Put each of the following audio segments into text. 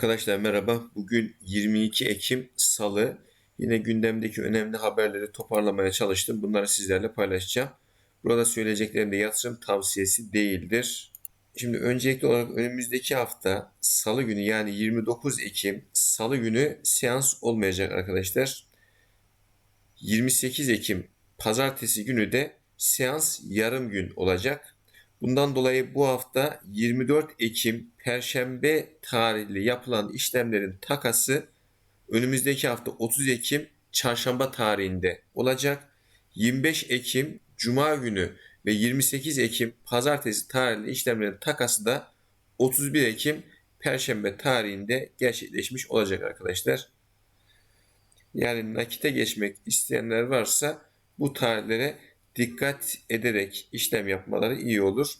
Arkadaşlar merhaba. Bugün 22 Ekim Salı. Yine gündemdeki önemli haberleri toparlamaya çalıştım. Bunları sizlerle paylaşacağım. Burada söyleyeceklerim de yatırım tavsiyesi değildir. Şimdi öncelikli olarak önümüzdeki hafta Salı günü yani 29 Ekim Salı günü seans olmayacak arkadaşlar. 28 Ekim Pazartesi günü de seans yarım gün olacak. Bundan dolayı bu hafta 24 Ekim Perşembe tarihli yapılan işlemlerin takası önümüzdeki hafta 30 Ekim Çarşamba tarihinde olacak. 25 Ekim Cuma günü ve 28 Ekim Pazartesi tarihli işlemlerin takası da 31 Ekim Perşembe tarihinde gerçekleşmiş olacak arkadaşlar. Yani nakite geçmek isteyenler varsa bu tarihlere dikkat ederek işlem yapmaları iyi olur.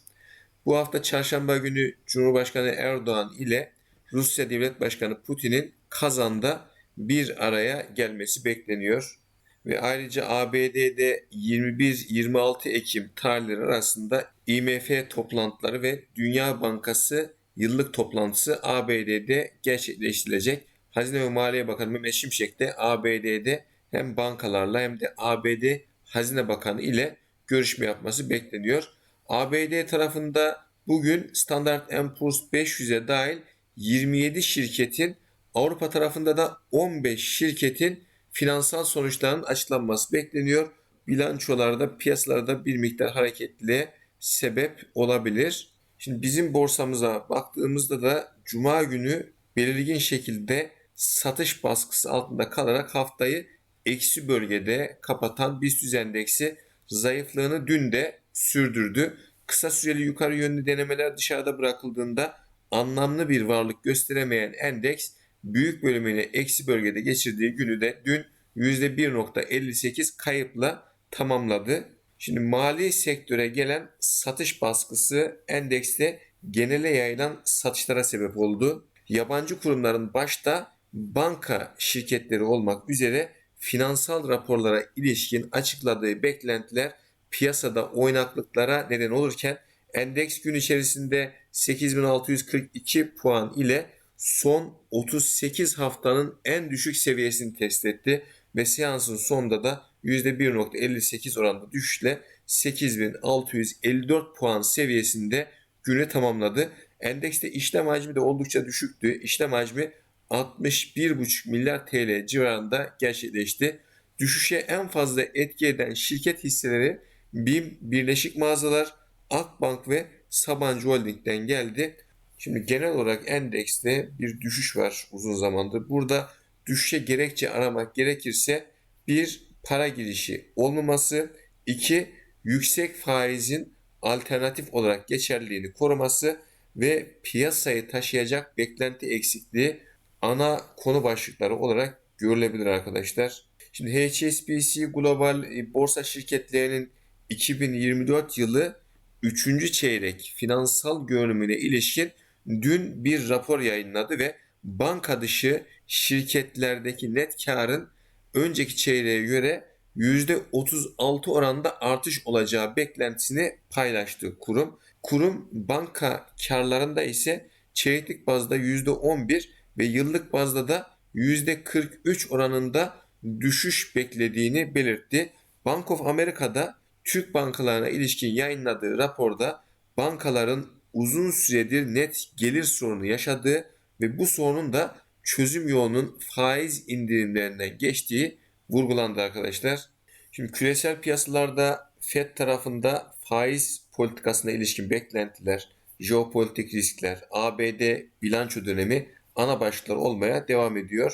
Bu hafta çarşamba günü Cumhurbaşkanı Erdoğan ile Rusya Devlet Başkanı Putin'in Kazan'da bir araya gelmesi bekleniyor. Ve ayrıca ABD'de 21-26 Ekim tarihleri arasında IMF toplantıları ve Dünya Bankası yıllık toplantısı ABD'de gerçekleştirilecek. Hazine ve Maliye Bakanı Mehmet Şimşek de ABD'de hem bankalarla hem de ABD Hazine Bakanı ile görüşme yapması bekleniyor. ABD tarafında bugün Standard Poor's 500'e dahil 27 şirketin Avrupa tarafında da 15 şirketin finansal sonuçlarının açıklanması bekleniyor. Bilançolarda piyasalarda bir miktar hareketliliğe sebep olabilir. Şimdi bizim borsamıza baktığımızda da cuma günü belirgin şekilde satış baskısı altında kalarak haftayı eksi bölgede kapatan BIST endeksi zayıflığını dün de sürdürdü. Kısa süreli yukarı yönlü denemeler dışarıda bırakıldığında anlamlı bir varlık gösteremeyen endeks büyük bölümünü eksi bölgede geçirdiği günü de dün %1.58 kayıpla tamamladı. Şimdi mali sektöre gelen satış baskısı endekste genele yayılan satışlara sebep oldu. Yabancı kurumların başta banka şirketleri olmak üzere finansal raporlara ilişkin açıkladığı beklentiler piyasada oynaklıklara neden olurken endeks gün içerisinde 8642 puan ile son 38 haftanın en düşük seviyesini test etti ve seansın sonunda da %1.58 oranında düşüşle 8654 puan seviyesinde günü tamamladı. Endekste işlem hacmi de oldukça düşüktü. İşlem hacmi 61,5 milyar TL civarında gerçekleşti. Düşüşe en fazla etki eden şirket hisseleri BİM, Birleşik Mağazalar, Akbank ve Sabancı Holding'den geldi. Şimdi genel olarak endekste bir düşüş var uzun zamandır. Burada düşüşe gerekçe aramak gerekirse bir para girişi olmaması, iki yüksek faizin alternatif olarak geçerliliğini koruması ve piyasayı taşıyacak beklenti eksikliği ana konu başlıkları olarak görülebilir arkadaşlar. Şimdi HSBC Global borsa şirketlerinin 2024 yılı 3. çeyrek finansal görünümüne ilişkin dün bir rapor yayınladı ve banka dışı şirketlerdeki net karın önceki çeyreğe göre %36 oranda artış olacağı beklentisini paylaştı kurum. Kurum banka karlarında ise çeyreklik bazda %11 ve yıllık bazda da %43 oranında düşüş beklediğini belirtti. Bank of America'da Türk bankalarına ilişkin yayınladığı raporda bankaların uzun süredir net gelir sorunu yaşadığı ve bu sorunun da çözüm yolunun faiz indirimlerinden geçtiği vurgulandı arkadaşlar. Şimdi küresel piyasalarda FED tarafında faiz politikasına ilişkin beklentiler, jeopolitik riskler, ABD bilanço dönemi ana başlıklar olmaya devam ediyor.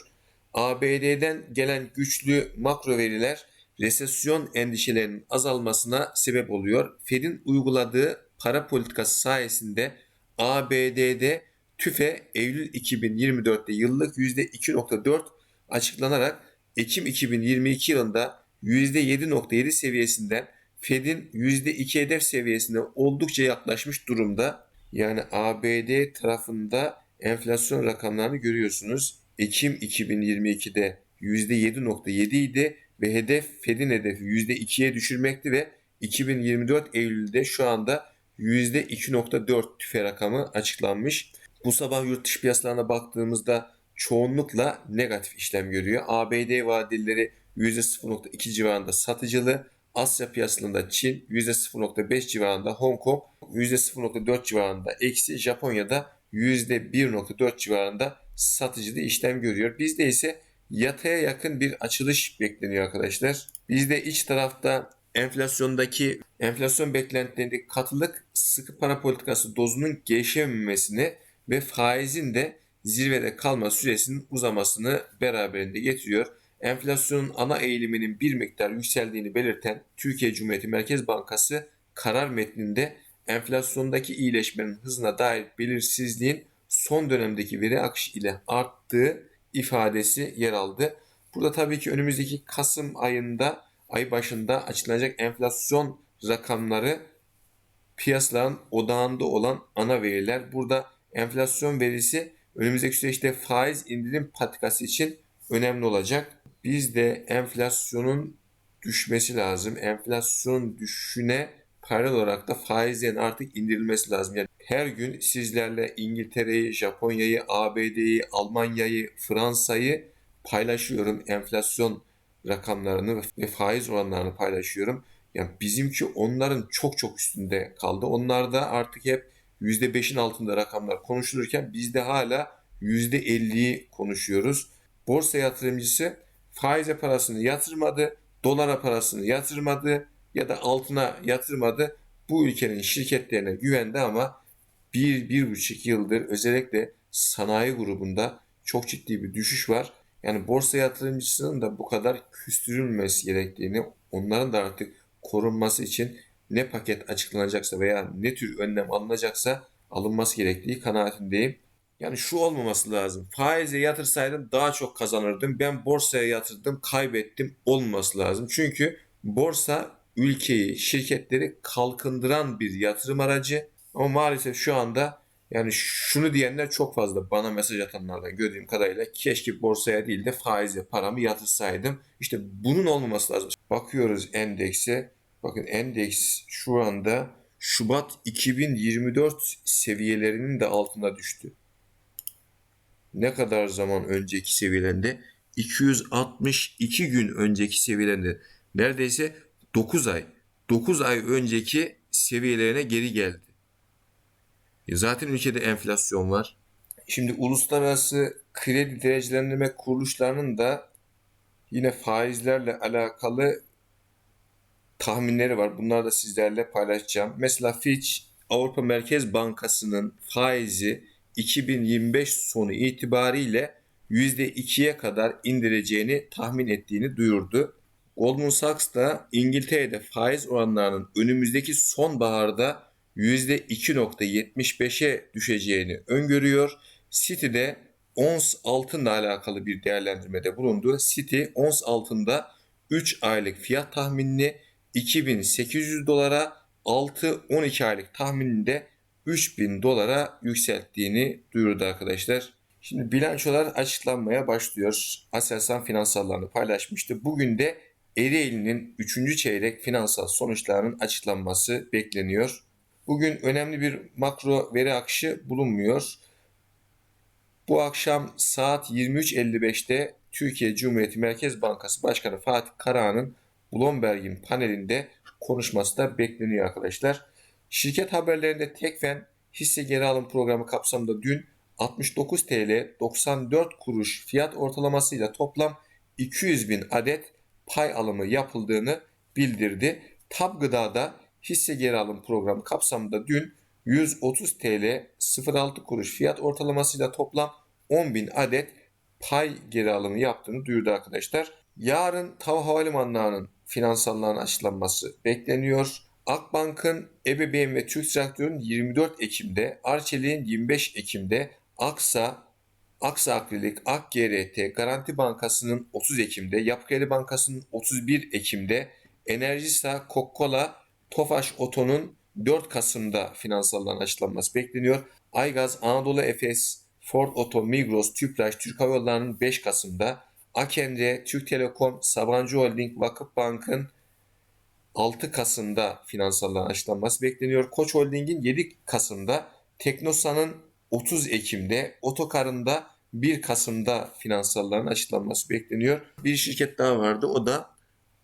ABD'den gelen güçlü makro veriler resesyon endişelerinin azalmasına sebep oluyor. Fed'in uyguladığı para politikası sayesinde ABD'de TÜFE Eylül 2024'te yıllık %2.4 açıklanarak Ekim 2022 yılında %7.7 seviyesinden Fed'in %2 hedef seviyesine oldukça yaklaşmış durumda. Yani ABD tarafında enflasyon rakamlarını görüyorsunuz. Ekim 2022'de %7.7 idi ve hedef Fed'in hedefi %2'ye düşürmekti ve 2024 Eylül'de şu anda %2.4 tüfe rakamı açıklanmış. Bu sabah yurt dışı piyasalarına baktığımızda çoğunlukla negatif işlem görüyor. ABD vadeleri %0.2 civarında satıcılı. Asya piyasalarında Çin %0.5 civarında, Hong Kong %0.4 civarında eksi, Japonya'da %1.4 civarında satıcılı işlem görüyor. Bizde ise yataya yakın bir açılış bekleniyor arkadaşlar. Bizde iç tarafta enflasyondaki enflasyon beklentilerindeki katılık sıkı para politikası dozunun gevşememesini ve faizin de zirvede kalma süresinin uzamasını beraberinde getiriyor. Enflasyonun ana eğiliminin bir miktar yükseldiğini belirten Türkiye Cumhuriyeti Merkez Bankası karar metninde enflasyondaki iyileşmenin hızına dair belirsizliğin son dönemdeki veri akışı ile arttığı ifadesi yer aldı. Burada tabii ki önümüzdeki Kasım ayında ay başında açıklanacak enflasyon rakamları piyasaların odağında olan ana veriler. Burada enflasyon verisi önümüzdeki süreçte faiz indirim patikası için önemli olacak. Biz de enflasyonun düşmesi lazım. Enflasyon düşüne paralel olarak da faizlerin artık indirilmesi lazım. Yani her gün sizlerle İngiltere'yi, Japonya'yı, ABD'yi, Almanya'yı, Fransa'yı paylaşıyorum. Enflasyon rakamlarını ve faiz oranlarını paylaşıyorum. Yani bizimki onların çok çok üstünde kaldı. Onlarda artık hep %5'in altında rakamlar konuşulurken bizde hala %50'yi konuşuyoruz. Borsa yatırımcısı faize parasını yatırmadı, dolara parasını yatırmadı ya da altına yatırmadı. Bu ülkenin şirketlerine güvendi ama bir, bir buçuk yıldır özellikle sanayi grubunda çok ciddi bir düşüş var. Yani borsa yatırımcısının da bu kadar küstürülmesi gerektiğini, onların da artık korunması için ne paket açıklanacaksa veya ne tür önlem alınacaksa alınması gerektiği kanaatindeyim. Yani şu olmaması lazım. Faize yatırsaydım daha çok kazanırdım. Ben borsaya yatırdım, kaybettim olmaması lazım. Çünkü borsa ülkeyi, şirketleri kalkındıran bir yatırım aracı. Ama maalesef şu anda yani şunu diyenler çok fazla bana mesaj atanlardan gördüğüm kadarıyla keşke borsaya değil de faize paramı yatırsaydım. İşte bunun olmaması lazım. Bakıyoruz endekse. Bakın endeks şu anda Şubat 2024 seviyelerinin de altına düştü. Ne kadar zaman önceki seviyelerinde? 262 gün önceki seviyelerinde. Neredeyse 9 ay. 9 ay önceki seviyelerine geri geldi. E zaten ülkede enflasyon var. Şimdi uluslararası kredi derecelendirme kuruluşlarının da yine faizlerle alakalı tahminleri var. Bunları da sizlerle paylaşacağım. Mesela Fitch Avrupa Merkez Bankası'nın faizi 2025 sonu itibariyle %2'ye kadar indireceğini tahmin ettiğini duyurdu. Goldman Sachs da İngiltere'de faiz oranlarının önümüzdeki sonbaharda %2.75'e düşeceğini öngörüyor. City'de ons altınla alakalı bir değerlendirmede bulundu. City ons altında 3 aylık fiyat tahminini 2800 dolara 6-12 aylık tahmininde 3000 dolara yükselttiğini duyurdu arkadaşlar. Şimdi bilançolar açıklanmaya başlıyor. Aselsan finansallarını paylaşmıştı. Bugün de Ereğli'nin 3. çeyrek finansal sonuçlarının açıklanması bekleniyor. Bugün önemli bir makro veri akışı bulunmuyor. Bu akşam saat 23.55'te Türkiye Cumhuriyeti Merkez Bankası Başkanı Fatih Karahan'ın Bloomberg'in panelinde konuşması da bekleniyor arkadaşlar. Şirket haberlerinde Tekfen hisse geri alım programı kapsamında dün 69 TL 94 kuruş fiyat ortalamasıyla toplam 200 bin adet pay alımı yapıldığını bildirdi. Tab Gıda'da hisse geri alım programı kapsamında dün 130 TL 06 kuruş fiyat ortalamasıyla toplam 10 bin adet pay geri alımı yaptığını duyurdu arkadaşlar. Yarın TAV Havalimanları'nın finansallarının açıklanması bekleniyor. Akbank'ın ebeveyn ve Türk Traktör'ün 24 Ekim'de, Arçelik'in 25 Ekim'de, Aksa, Aksa Akrilik, Ak Garanti Bankası'nın 30 Ekim'de, Yapı Kredi Bankası'nın 31 Ekim'de, Enerjisa, Coca-Cola, Tofaş Oto'nun 4 Kasım'da finansalların açıklanması bekleniyor. Aygaz, Anadolu Efes, Ford Oto, Migros, Tüpraş, Türk Hava Yolları'nın 5 Kasım'da, Akende, Türk Telekom, Sabancı Holding, Vakıfbank'ın 6 Kasım'da finansalların açıklanması bekleniyor. Koç Holding'in 7 Kasım'da, Teknosa'nın 30 Ekim'de, otokarında 1 Kasım'da finansalların açıklanması bekleniyor. Bir şirket daha vardı. O da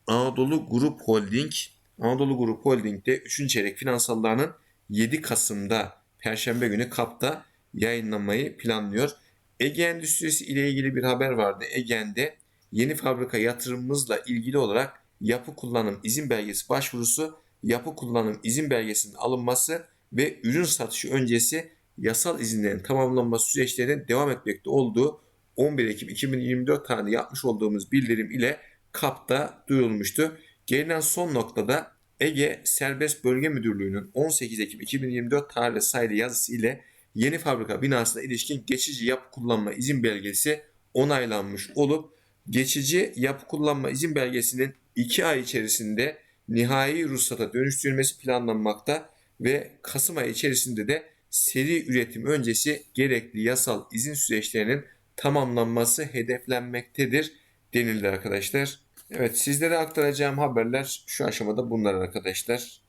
Anadolu Grup Holding. Anadolu Grup Holding'de 3. çeyrek finansallarının 7 Kasım'da Perşembe günü KAP'ta yayınlamayı planlıyor. Ege Endüstrisi ile ilgili bir haber vardı. Ege'nde yeni fabrika yatırımımızla ilgili olarak yapı kullanım izin belgesi başvurusu, yapı kullanım izin belgesinin alınması ve ürün satışı öncesi yasal izinlerin tamamlanması süreçlerinin devam etmekte olduğu 11 Ekim 2024 tarihinde yapmış olduğumuz bildirim ile KAP'ta duyurulmuştu. Gelinen son noktada Ege Serbest Bölge Müdürlüğü'nün 18 Ekim 2024 tarihli sayılı yazısı ile yeni fabrika binasına ilişkin geçici yapı kullanma izin belgesi onaylanmış olup geçici yapı kullanma izin belgesinin 2 ay içerisinde nihai ruhsata dönüştürülmesi planlanmakta ve Kasım ayı içerisinde de seri üretim öncesi gerekli yasal izin süreçlerinin tamamlanması hedeflenmektedir denildi arkadaşlar. Evet sizlere aktaracağım haberler şu aşamada bunlar arkadaşlar.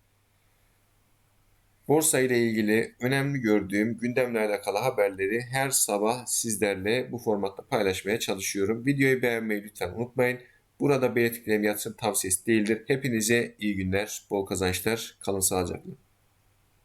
Borsa ile ilgili önemli gördüğüm gündemle alakalı haberleri her sabah sizlerle bu formatta paylaşmaya çalışıyorum. Videoyu beğenmeyi lütfen unutmayın. Burada belirttiklerim yatırım tavsiyesi değildir. Hepinize iyi günler, bol kazançlar, kalın sağlıcakla.